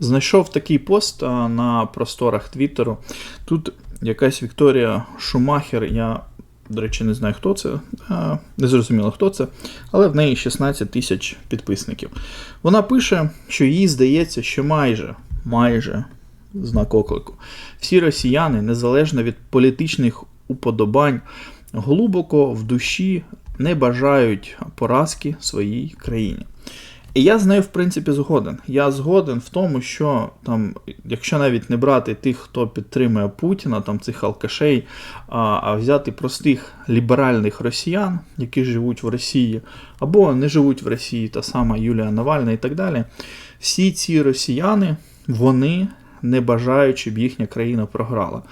Знайшов такий пост на просторах Твіттеру. Тут якась Вікторія Шумахер, я, до речі, не знаю, хто це, не зрозуміло, хто це, але в неї 16 тисяч підписників. Вона пише, що їй здається, що майже, майже, знак оклику, всі росіяни, незалежно від політичних уподобань, глибоко в душі не бажають поразки своїй країні. І я з нею, в принципі, згоден. Я згоден в тому, що там, якщо навіть не брати тих, хто підтримує Путіна, там цих алкашей, а, а взяти простих ліберальних росіян, які живуть в Росії, або не живуть в Росії, та сама Юлія Навальна і так далі, всі ці росіяни, вони не бажають, щоб їхня країна програла.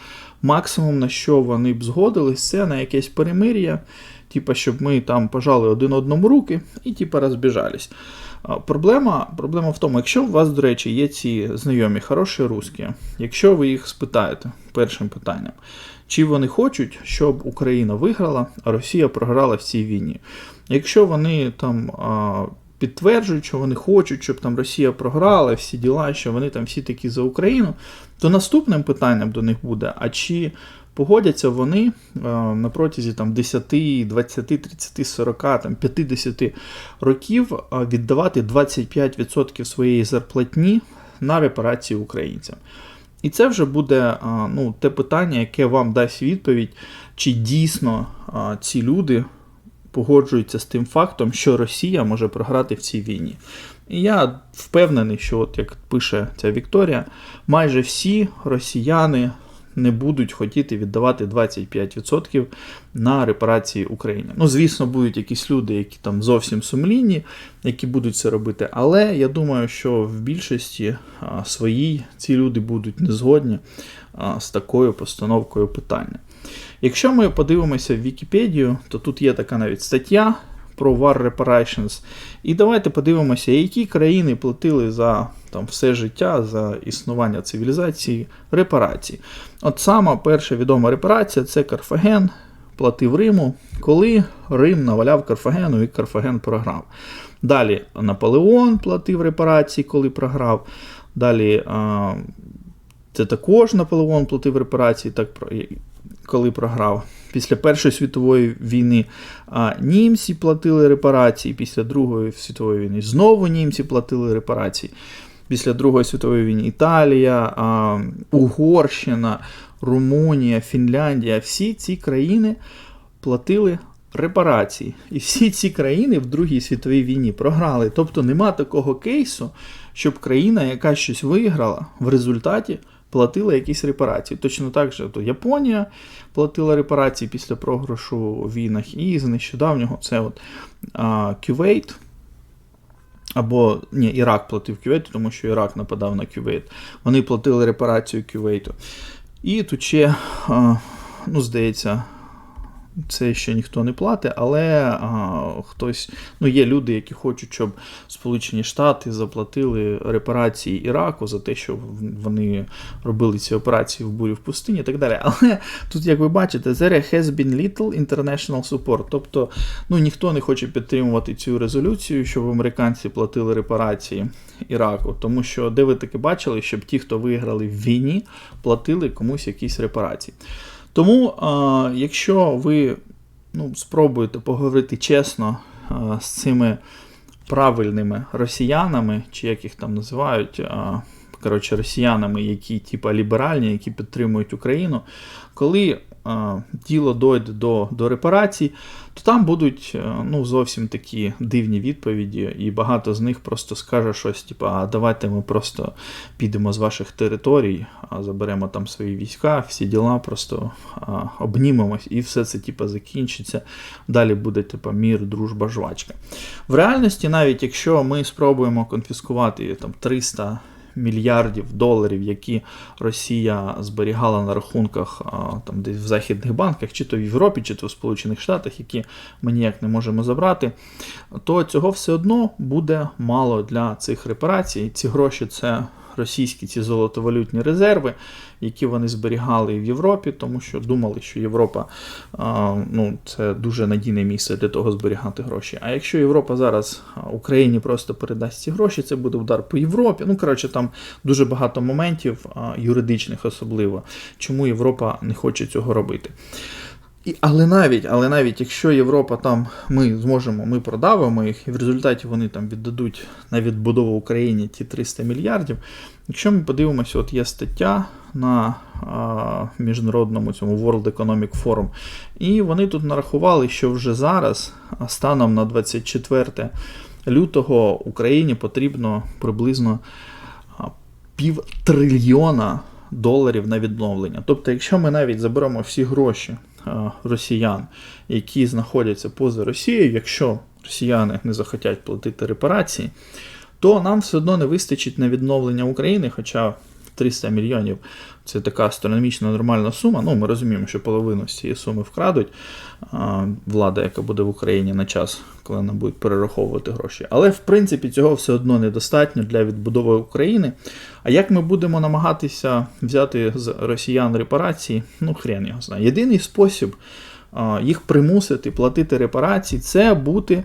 Максимум, на що вони б згодились, це на якесь перемир'я, типа, щоб ми там пожали один одному руки і типа розбіжались. Проблема проблема в тому, якщо у вас, до речі, є ці знайомі хороші русські, якщо ви їх спитаєте першим питанням, чи вони хочуть, щоб Україна виграла, а Росія програла в цій війні. Якщо вони там підтверджують, що вони хочуть, щоб там Росія програла, всі діла, що вони там всі такі за Україну, то наступним питанням до них буде: а чи погодяться вони а, на протязі там 10, 20, 30, 40, там 50 років віддавати 25% своєї зарплатні на репарації українцям. І це вже буде ну, те питання, яке вам дасть відповідь, чи дійсно ці люди погоджуються з тим фактом, що Росія може програти в цій війні. І я впевнений, що, от як пише ця Вікторія, майже всі росіяни не будуть хотіти віддавати 25% на репарації Україні. Ну, звісно, будуть якісь люди, які там зовсім сумлінні, які будуть це робити. Але я думаю, що в більшості своїй ці люди будуть не згодні з такою постановкою питання. Якщо ми подивимося в Вікіпедію, то тут є така навіть стаття про War Reparations. І давайте подивимося, які країни платили за там, все життя, за існування цивілізації репарації. От сама перша відома репарація це Карфаген, платив Риму, коли Рим наваляв Карфагену і Карфаген програв. Далі Наполеон платив репарації, коли програв. Далі це також Наполеон платив репарації, так, коли програв. Після Першої світової війни а, німці платили репарації, після Другої світової війни знову німці платили репарації. Після Другої світової війни Італія, Угорщина, Румунія, Фінляндія всі ці країни платили репарації. І всі ці країни в Другій світовій війні програли. Тобто нема такого кейсу, щоб країна, яка щось виграла, в результаті платила якісь репарації. Точно так же то Японія платила репарації після програшу у війнах, і з нещодавнього це от а, Кювейт. Або ні, Ірак платив Кювейту, тому що Ірак нападав на Кювейт. Вони платили репарацію Кювейту. І тут ще, ну, здається, це ще ніхто не платить, але а, хтось, ну є люди, які хочуть, щоб Сполучені Штати заплатили репарації Іраку за те, що вони робили ці операції в бурі в пустині і так далі. Але тут, як ви бачите, there has been little international support. Тобто ну, ніхто не хоче підтримувати цю резолюцію, щоб американці платили репарації Іраку. Тому що де ви таки бачили, щоб ті, хто виграли в війні, платили комусь якісь репарації. Тому, а, якщо ви ну, спробуєте поговорити чесно а, з цими правильними росіянами, чи як їх там називають, а, коротше, росіянами, які типа ліберальні, які підтримують Україну, коли діло дойде до, до репарацій, то там будуть ну, зовсім такі дивні відповіді, і багато з них просто скаже щось, типу, а давайте ми просто підемо з ваших територій, заберемо там свої війська, всі діла, просто а, обнімемось, і все це типу, закінчиться. Далі буде типу, мір, дружба, жвачка. В реальності, навіть якщо ми спробуємо конфіскувати там 300 мільярдів доларів, які Росія зберігала на рахунках там десь в західних банках, чи то в Європі, чи то в Сполучених Штатах, які ми ніяк не можемо забрати, то цього все одно буде мало для цих репарацій. Ці гроші це російські ці золотовалютні резерви, які вони зберігали в Європі, тому що думали, що Європа ну, це дуже надійне місце для того зберігати гроші. А якщо Європа зараз Україні просто передасть ці гроші, це буде удар по Європі. Ну, коротше, там дуже багато моментів, юридичних особливо, чому Європа не хоче цього робити. І, але навіть, але навіть якщо Європа там ми зможемо, ми продавимо їх, і в результаті вони там віддадуть на відбудову Україні ті 300 мільярдів. Якщо ми подивимося, от є стаття на а, міжнародному цьому World Economic Forum, і вони тут нарахували, що вже зараз, станом на 24 лютого, Україні потрібно приблизно а, пів трильйона доларів на відновлення. Тобто, якщо ми навіть заберемо всі гроші росіян, які знаходяться поза Росією, якщо росіяни не захотять платити репарації, то нам все одно не вистачить на відновлення України, хоча 300 мільйонів це така астрономічно нормальна сума. Ну, ми розуміємо, що половину з цієї суми вкрадуть влада, яка буде в Україні на час, коли нам будуть перераховувати гроші. Але в принципі цього все одно недостатньо для відбудови України. А як ми будемо намагатися взяти з росіян репарації, ну хрен його знає. Єдиний спосіб їх примусити платити репарації це бути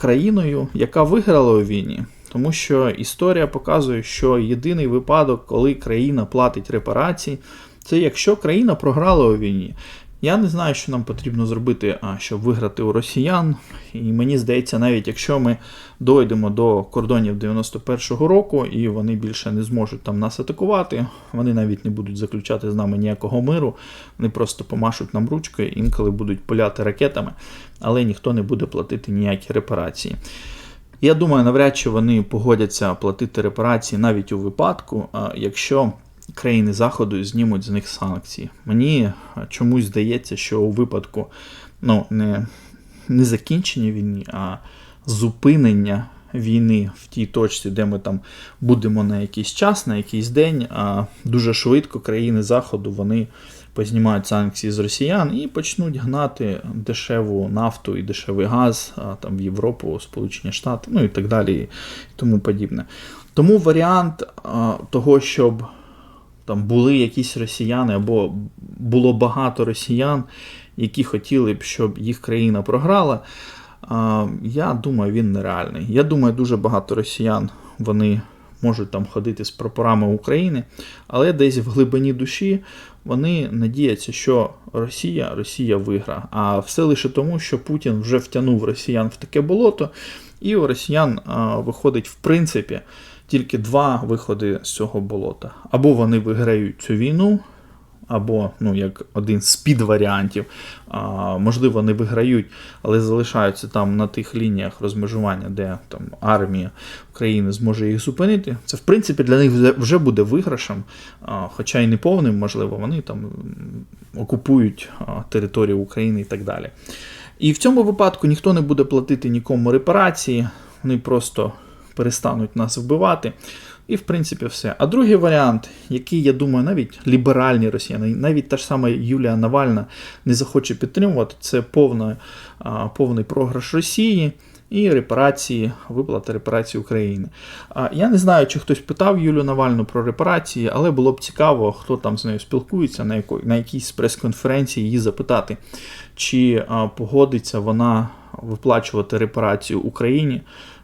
країною, яка виграла у війні. Тому що історія показує, що єдиний випадок, коли країна платить репарації, це якщо країна програла у війні. Я не знаю, що нам потрібно зробити, щоб виграти у росіян. І мені здається, навіть якщо ми дойдемо до кордонів 91-го року і вони більше не зможуть там нас атакувати, вони навіть не будуть заключати з нами ніякого миру, вони просто помашуть нам ручкою, інколи будуть пуляти ракетами, але ніхто не буде платити ніякі репарації. Я думаю, навряд чи вони погодяться платити репарації навіть у випадку, якщо країни Заходу знімуть з них санкції. Мені чомусь здається, що у випадку ну, не, не закінчення війни, а зупинення війни в тій точці, де ми там будемо на якийсь час, на якийсь день, а дуже швидко країни Заходу вони познімають санкції з росіян і почнуть гнати дешеву нафту і дешевий газ а, там в Європу, Сполучені Штати, ну і так далі, і тому подібне. Тому варіант а, того, щоб там були якісь росіяни або було багато росіян, які хотіли б, щоб їх країна програла. Я думаю, він нереальний. Я думаю, дуже багато росіян вони можуть там ходити з прапорами України, але десь в глибині душі вони надіються, що Росія Росія вигра. А все лише тому, що Путін вже втягнув росіян в таке болото, і у росіян виходить, в принципі, тільки два виходи з цього болота. Або вони виграють цю війну, або ну, як один з підваріантів, можливо, не виграють, але залишаються там на тих лініях розмежування, де там армія України зможе їх зупинити. Це в принципі для них вже буде виграшем, хоча й не повним, можливо, вони там окупують територію України і так далі. І в цьому випадку ніхто не буде платити нікому репарації, вони просто перестануть нас вбивати. І, в принципі, все. А другий варіант, який, я думаю, навіть ліберальні росіяни, навіть та ж сама Юлія Навальна не захоче підтримувати, це повна, повний програш Росії і репарації, виплата репарації України. Я не знаю, чи хтось питав Юлію Навальну про репарації, але було б цікаво, хто там з нею спілкується, на, яко, на якійсь прес-конференції її запитати, чи погодиться вона виплачувати репарацію Україні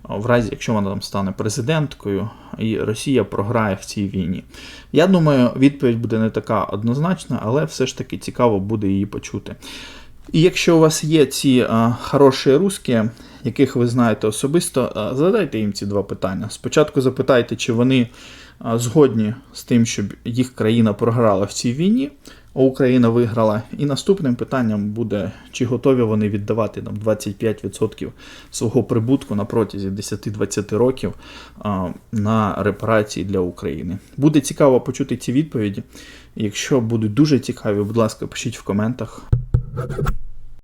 в разі, якщо вона там стане президенткою і Росія програє в цій війні. Я думаю, відповідь буде не така однозначна, але все ж таки цікаво буде її почути. І якщо у вас є ці а, хороші русські, яких ви знаєте особисто, а, задайте їм ці два питання. Спочатку запитайте, чи вони а, згодні з тим, щоб їх країна програла в цій війні, Україна виграла. І наступним питанням буде, чи готові вони віддавати там 25% свого прибутку на протязі 10-20 років а, на репарації для України. Буде цікаво почути ці відповіді. Якщо будуть дуже цікаві, будь ласка, пишіть в коментах.